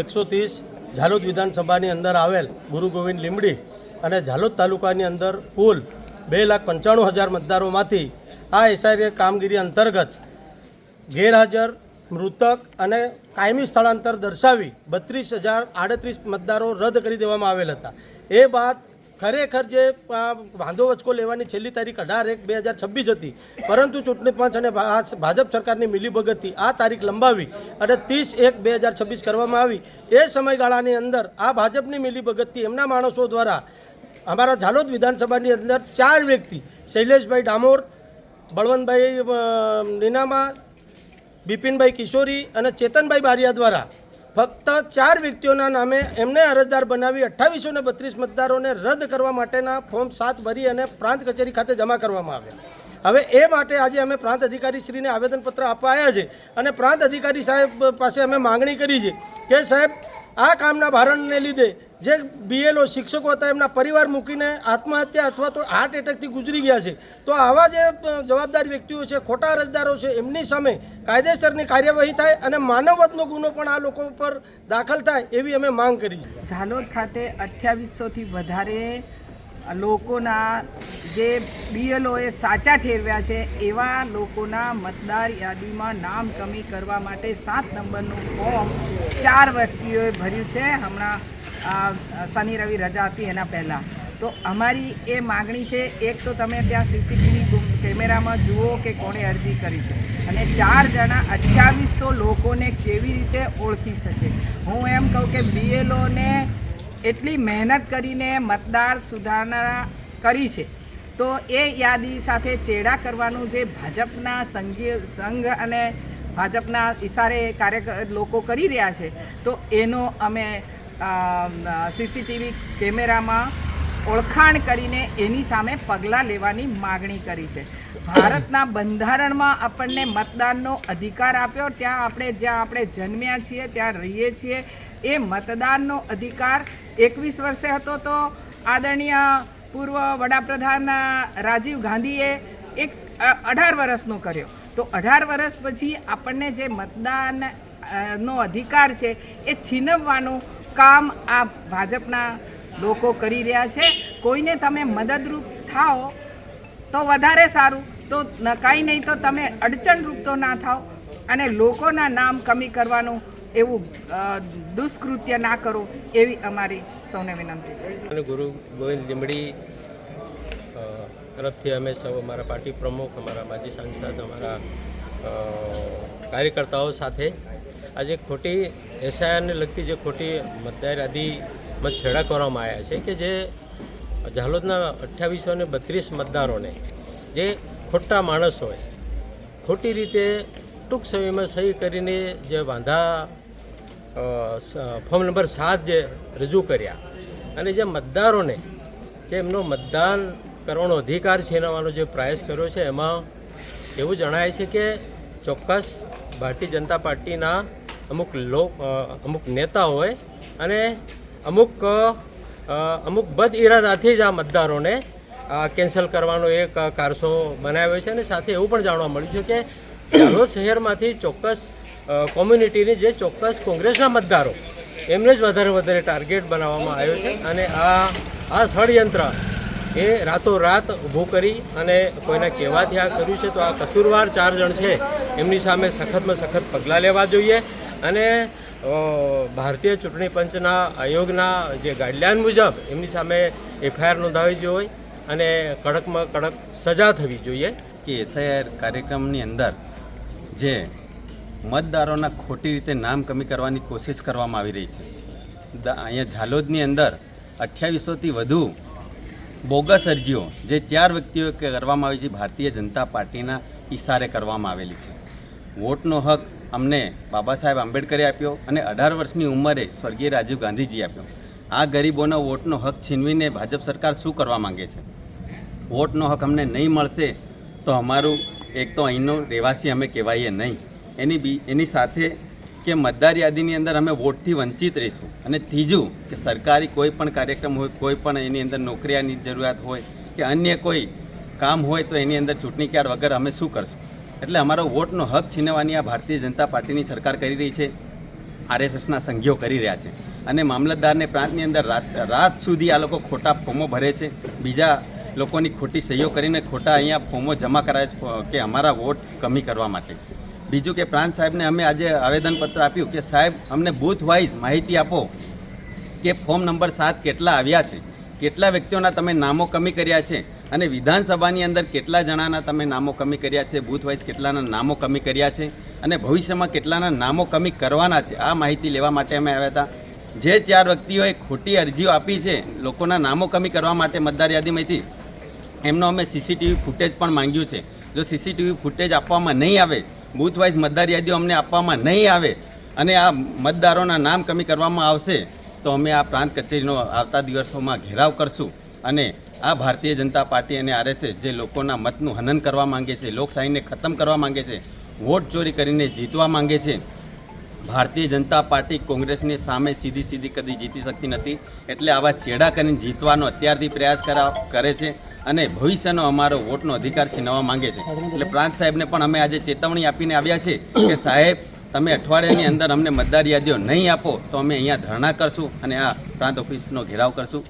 એકસો ત્રીસ ઝાલોદ વિધાનસભાની અંદર આવેલ ગુરુ ગોવિંદ લીમડી અને ઝાલોદ તાલુકાની અંદર કુલ બે લાખ પંચાણું હજાર મતદારોમાંથી આ એસઆઈ કામગીરી અંતર્ગત ગેરહાજર, મૃતક અને કાયમી સ્થળાંતર દર્શાવી બત્રીસ હજાર આડત્રીસ મતદારો રદ કરી દેવામાં આવેલ હતા. એ બાદ ખરેખર જે વાંધો વચકો લેવાની છેલ્લી તારીખ અઢાર એક બે હજાર છવ્વીસ હતી, પરંતુ ચૂંટણી પંચ અને ભાજપ સરકારની મિલીભગતથી આ તારીખ લંબાવી અને ત્રીસ એક બે હજાર છવ્વીસ કરવામાં આવી. એ સમયગાળાની અંદર આ ભાજપની મિલીભગતથી એમના માણસો દ્વારા અમારા ઝાલોદ વિધાનસભાની અંદર ચાર વ્યક્તિ, શૈલેષભાઈ ડામોર, બળવંતભાઈ નીનામા, બિપિનભાઈ કિશોરી અને ચેતનભાઈ બારિયા દ્વારા ફક્ત ચાર વ્યક્તિઓના નામે એમને અરજદાર બનાવી અઠ્ઠાવીસો ને બત્રીસ મતદારોને રદ કરવા માટેના ફોર્મ સાત ભરી અને પ્રાંત કચેરી ખાતે જમા કરવામાં આવ્યા. હવે એ માટે આજે અમે પ્રાંત અધિકારી શ્રીને આવેદનપત્ર આપવા આવ્યા છે અને પ્રાંત અધિકારી સાહેબ પાસે અમે માંગણી કરી છે કે સાહેબ, આ કામના ભારણને લીધે જે બીએલઓ શિક્ષકો હતા, એમના પરિવાર મૂકીને આત્મહત્યા અથવા તો હાર્ટ એટેકથી ગુજરી ગયા છે. તો આવા જે જવાબદાર વ્યક્તિઓ છે, ખોટા અરજદારો છે, એમની સામે કાયદેસરની કાર્યવાહી થાય અને માનવતનો ગુનો પણ આ લોકો પર દાખલ થાય એવી અમે માંગ કરી છે. ઝાલોદ ખાતે અઠ્યાવીસોથી વધારે લોકોના જે બીએલઓએ સાચા ઠેરવ્યા છે, એવા લોકોના મતદાર યાદીમાં નામ કમી કરવા માટે સાત નંબરનું ફોર્મ ચાર વ્યક્તિઓએ ભર્યું છે. હમણાં શનિ, રવિ રજા હતી એના પહેલાં. તો અમારી એ માગણી છે, એક તો તમે ત્યાં સીસીટીવી કેમેરામાં જુઓ કે કોણે અરજી કરી છે. અને ચાર જણા અઠ્યાવીસો લોકોને કેવી રીતે ઓળખી શકે? હું એમ કહું કે બીએલઓને એટલી મહેનત કરીને મતદાર સુધારણા કરી છે. તો એ યાદી સાથે ચેડા કરવાનું જે ભાજપના સંઘીય સંઘ અને ભાજપના ઇશારે કાર્ય લોકો કરી રહ્યા છે, તો એનો અમે સીસીટીવી કેમેરામાં ઓળખાણ કરીને એની સામે પગલાં લેવાની માગણી કરી છે. ભારતના બંધારણમાં આપણને મતદાનનો અધિકાર આપ્યો. ત્યાં આપણે જ્યાં આપણે જન્મ્યા છીએ, ત્યાં રહીએ છીએ, એ મતદાનનો અધિકાર એકવીસ વર્ષે હતો તો આદરણીય પૂર્વ વડાપ્રધાન રાજીવ ગાંધીએ એક અઢાર વર્ષનો કર્યો. તો અઢાર વર્ષ પછી આપણને જે મતદાન નો અધિકાર છે, એ છીનવવાનું કામ આ ભાજપના લોકો કરી રહ્યા છે. કોઈને તમે મદદરૂપ થાઓ તો વધારે સારું. તો કાંઈ નહીં તો તમે અડચણરૂપ તો ના થાઓ અને લોકોના નામ કમી કરવાનું એવું દુષ્કૃત્ય ના કરો એવી અમારી સૌને વિનંતી છે. ગુરુ ગોવિંદ લીમડી તરફથી અમે સૌ અમારા પાર્ટી પ્રમુખ, અમારા માજી સાંસદ, અમારા કાર્યકર્તાઓ સાથે આજે ખોટી એસઆઈઆરને લગતી જે ખોટી મતદાર છેડા કરવામાં આવ્યા છે કે જે ઝાલોદના અઠ્યાવીસો ને બત્રીસ મતદારોને જે ખોટા માણસ હોય, ખોટી રીતે ટૂંક સમયમાં સહી કરીને જે વાંધા ફોર્મ નંબર સાત જે રજૂ કર્યા અને જે મતદારોને જે એમનો મતદાન કરવાનો અધિકાર છીનવાનો જે પ્રયાસ કર્યો છે, એમાં એવું જણાય છે કે ચોક્કસ ભારતીય જનતા પાર્ટીના અમુક લોક અમુક નેતા હોય અને અમુક અમુક બદ ઇરાદાથી જ આ મતદારોને કેન્સલ કરવાનો એક કારસો બનાવ્યો છે અને સાથે એવું પણ જાણવા મળ્યું છે કે રોજ શહેરમાંથી ચોક્કસ કોમ્યુનિટીની જે ચોક્કસ કોંગ્રેસના મતદારો, એમને જ વધારે વધારે ટાર્ગેટ બનાવવામાં આવ્યો છે અને આ આ ષડયંત્ર એ રાતોરાત ઊભું કરી અને કોઈના કહેવાથી આ કર્યું છે તો આ કસૂરવાર ચાર જણ છે, એમની સામે સખતમાં સખત પગલાં લેવા જોઈએ. અને ભારતીય ચૂંટણી પંચના આયોગના જે ગાઈડલાઇન મુજબ એમની સામે એફઆઈઆર નોંધાવી જોઈએ અને કડકમાં કડક સજા થવી જોઈએ. કે એસઆઈઆર કાર્યક્રમની અંદર જે મતદારોના ખોટી રીતે નામ કમી કરવાની કોશિશ કરવામાં આવી રહી છે. અહીંયા ઝાલોદની અંદર અઠ્યાવીસોથી વધુ બોગસ અરજીઓ જે ચાર વ્યક્તિઓ કરવામાં આવી છે, ભારતીય જનતા પાર્ટીના ઈશારે કરવામાં આવેલી છે. વોટનો હક અમને બાબા સાહેબ આંબેડકરે આપ્યો અને અઢાર વર્ષની ઉંમરે સ્વર્ગીય રાજીવ ગાંધીજી આપ્યો. આ ગરીબોનો વોટનો હક છીનવીને ભાજપ સરકાર શું કરવા માંગે છે? વોટનો હક અમને નહીં મળશે તો અમારું એક તો અહીંનો રહેવાસી અમે કહેવાઈએ નહીં. એની બી, એની સાથે કે મતદાર યાદીની અંદર અમે વોટથી વંચિત રહીશું. અને ત્રીજું કે સરકારી કોઈ પણ કાર્યક્રમ હોય, કોઈ પણ એની અંદર નોકરીયાની જરૂરિયાત હોય કે અન્ય કોઈ કામ હોય તો એની અંદર ચૂંટણી કાર્ડ વગર અમે શું કરશું? એટલે અમારો વોટનો હક છીનવવાની આ ભારતીય જનતા પાર્ટીની સરકાર કરી રહી છે. આરએસએસના સંઘીઓ કરી રહ્યા છે. અને મામલતદારને પ્રાંતની અંદર રાત રાત સુધી આ લોકો ખોટા ફોર્મો ભરે છે. બીજા લોકોની ખોટી સહીઓ કરીને ખોટા અહીંયા ફોર્મો જમા કરાવે છે કે અમારા વોટ કમી કરવા માટે. બીજું કે પ્રાંત સાહેબને અમે આજે આવેદનપત્ર આપ્યું કે સાહેબ, અમને બૂથ વાઇઝ માહિતી આપો કે ફોર્મ નંબર સાત કેટલા આવ્યા છે. કેટલા વ્યક્તિઓના તમે નામો કમી કર્યા છે અને વિધાનસભાની અંદર કેટલા જણાના તમે નામો કમી કર્યા છે, બૂથ વાઇઝ કેટલાના નામો કમી કર્યા છે અને ભવિષ્યમાં કેટલાના નામો કમી કરવાના છે, આ માહિતી લેવા માટે અમે આવ્યા હતા. જે ચાર વ્યક્તિઓએ ખોટી અરજીઓ આપી છે, લોકોના નામો કમી કરવા માટે મતદાર યાદીમાંથી, એમનો અમે સીસીટીવી ફૂટેજ પણ માંગ્યું છે. જો સીસીટીવી ફૂટેજ આપવામાં નહીં આવે, બૂથ વાઇઝ મતદાર યાદીઓ અમને આપવામાં નહીં આવે અને આ મતદારોના નામ કમી કરવામાં આવશે તો અમે આ પ્રાંત કચેરીનો આવતા દિવસોમાં ઘેરાવ કરશું અને આ ભારતીય જનતા પાર્ટી અને આરએસએસ જે લોકોના મતનું હનન કરવા માંગે છે, લોકશાહીને ખતમ કરવા માંગે છે, વોટ ચોરી કરીને જીતવા માંગે છે, ભારતીય જનતા પાર્ટી કોંગ્રેસની સામે સીધી સીધી કદી જીતી શકતી નથી. એટલે આવા ચેડા કરીને જીતવાનો અત્યારથી પ્રયાસ કરા, કરે છે અને ભવિષ્યનો અમારો વોટનો અધિકાર છીનવા માંગે છે. એટલે પ્રાંત સાહેબને પણ અમે આજે ચેતવણી આપીને આવ્યા છે કે સાહેબ તમે અઠવાડિયાની અંદર અમને મતદાર યાદીઓ નહીં આપો તો અમે અહીંયા ધરણા કરશું અને આ પ્રાંત ઓફિસનો ઘેરાવ કરશું.